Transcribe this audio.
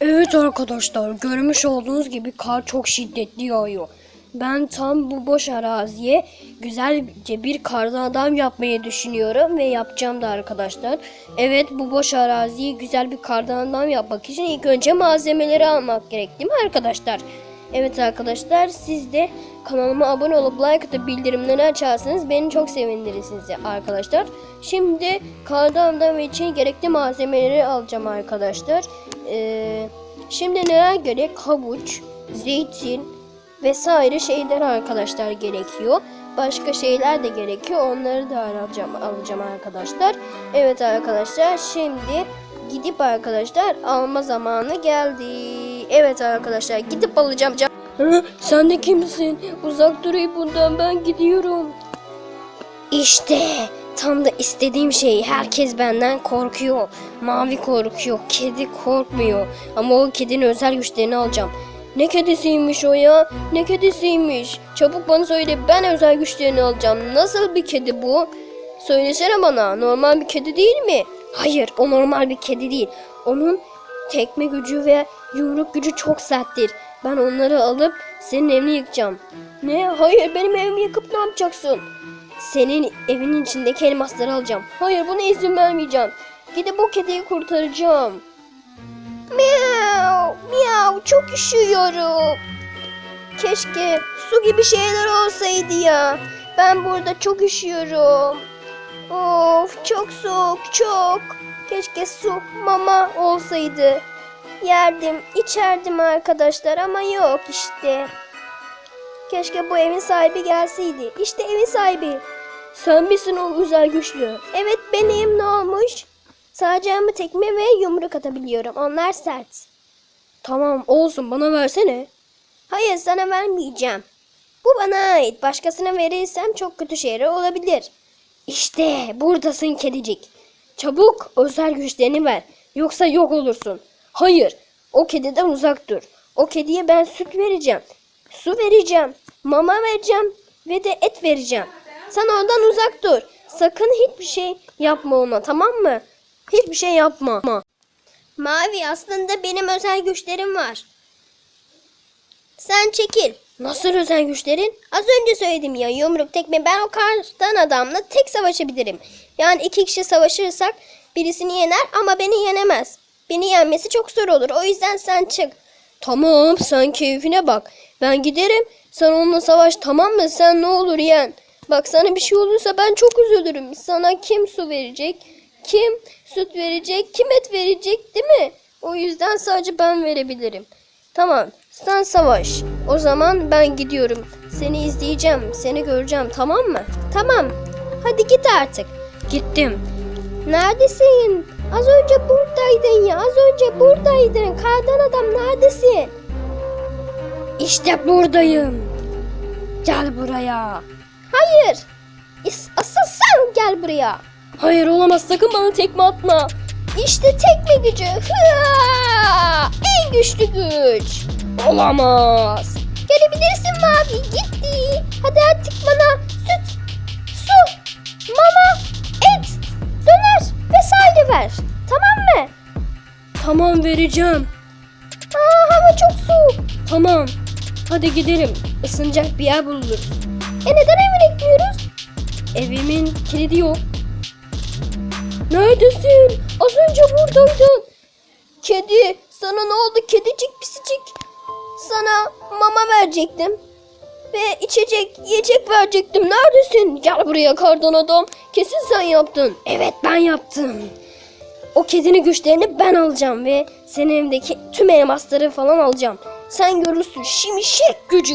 Evet arkadaşlar görmüş olduğunuz gibi kar çok şiddetli yağıyor. Ben tam bu boş araziye güzelce bir kardan adam yapmayı düşünüyorum ve yapacağım da arkadaşlar. Evet bu boş araziyi güzel bir kardan adam yapmak için ilk önce malzemeleri almak gerek değil mi arkadaşlar? Evet arkadaşlar siz de kanalıma abone olup like atıp bildirimleri açarsanız beni çok sevindirirsiniz arkadaşlar. Şimdi kardan için gerekli malzemeleri alacağım arkadaşlar. Ee, şimdi neler gerek? Havuç, zeytin vesaire şeyler arkadaşlar gerekiyor. Başka şeyler de gerekiyor. Onları da alacağım, alacağım arkadaşlar. Evet arkadaşlar şimdi gidip arkadaşlar alma zamanı geldi. Evet arkadaşlar gidip alacağım. Hı, sen de kimsin? Uzak durayım bundan ben gidiyorum. İşte tam da istediğim şey. Herkes benden korkuyor. Mavi korkuyor. Kedi korkmuyor. Ama o kedinin özel güçlerini alacağım. Ne kedisiymiş o ya? Ne kedisiymiş? Çabuk bana söyle. Ben özel güçlerini alacağım. Nasıl bir kedi bu? Söylesene bana. Normal bir kedi değil mi? Hayır, o normal bir kedi değil. Onun tekme gücü ve yumruk gücü çok serttir. Ben onları alıp senin evini yıkacağım. Ne? Hayır, benim evimi yıkıp ne yapacaksın? Senin evinin içindeki elmasları alacağım. Hayır buna izin vermeyeceğim. Gidip o kediyi kurtaracağım. Miau, miau çok üşüyorum. Keşke su gibi şeyler olsaydı ya. Ben burada çok üşüyorum. Of çok soğuk çok. Keşke su, mama olsaydı. Yerdim, içerdim arkadaşlar ama yok işte. Keşke bu evin sahibi gelseydi. İşte evin sahibi. Sen misin o güzel güçlü? Evet benim ne olmuş? Sadece ama tekme ve yumruk atabiliyorum. Onlar sert. Tamam olsun bana versene. Hayır sana vermeyeceğim. Bu bana ait. Başkasına verirsem çok kötü şeyler olabilir. İşte buradasın kedicik. Çabuk özel güçlerini ver. Yoksa yok olursun. Hayır o kediden uzak dur. O kediye ben süt vereceğim. Su vereceğim. Mama vereceğim. Ve de et vereceğim. Sen oradan uzak dur. Sakın hiçbir şey yapma ona tamam mı? Hiçbir şey yapma. Mavi aslında benim özel güçlerim var. Sen çekil. Nasıl özel güçlerin? Az önce söyledim ya yumruk tekme ben o kardan adamla tek savaşabilirim. Yani iki kişi savaşırsak birisini yener ama beni yenemez. Beni yenmesi çok zor olur o yüzden sen çık. Tamam sen keyfine bak. Ben giderim sen onunla savaş tamam mı? Sen ne olur yen. Bak sana bir şey olursa ben çok üzülürüm. Sana kim su verecek? Kim süt verecek? Kim et verecek değil mi? O yüzden sadece ben verebilirim. Tamam sen savaş. O zaman ben gidiyorum. Seni izleyeceğim. Seni göreceğim tamam mı? Tamam. Hadi git artık. Gittim. Neredesin? Az önce buradaydın ya. Az önce buradaydın. Kardan adam neredesin? İşte buradayım. Gel buraya. Hayır. Asıl sen gel buraya. Hayır olamaz sakın bana tekme atma. İşte tekme gücü. Hıa! En güçlü güç. Olamaz. Gelebilirsin Mavi. Gitti. Hadi artık bana süt, su, mama, et, döner vesaire ver. Tamam mı? Tamam vereceğim. Aa, hava çok soğuk. Tamam. Hadi gidelim. Isınacak bir yer buluruz. E neden evine gitmiyoruz? Evimin kilidi yok. Neredesin? Az önce buradaydın. Kedi, sana ne oldu kedicik pisicik? Sana mama verecektim. Ve içecek, yiyecek verecektim. Neredesin? Gel buraya kardan adam. Kesin sen yaptın. Evet ben yaptım. O kedinin güçlerini ben alacağım ve senin evdeki tüm elmasları falan alacağım. Sen görürsün şimşek gücü.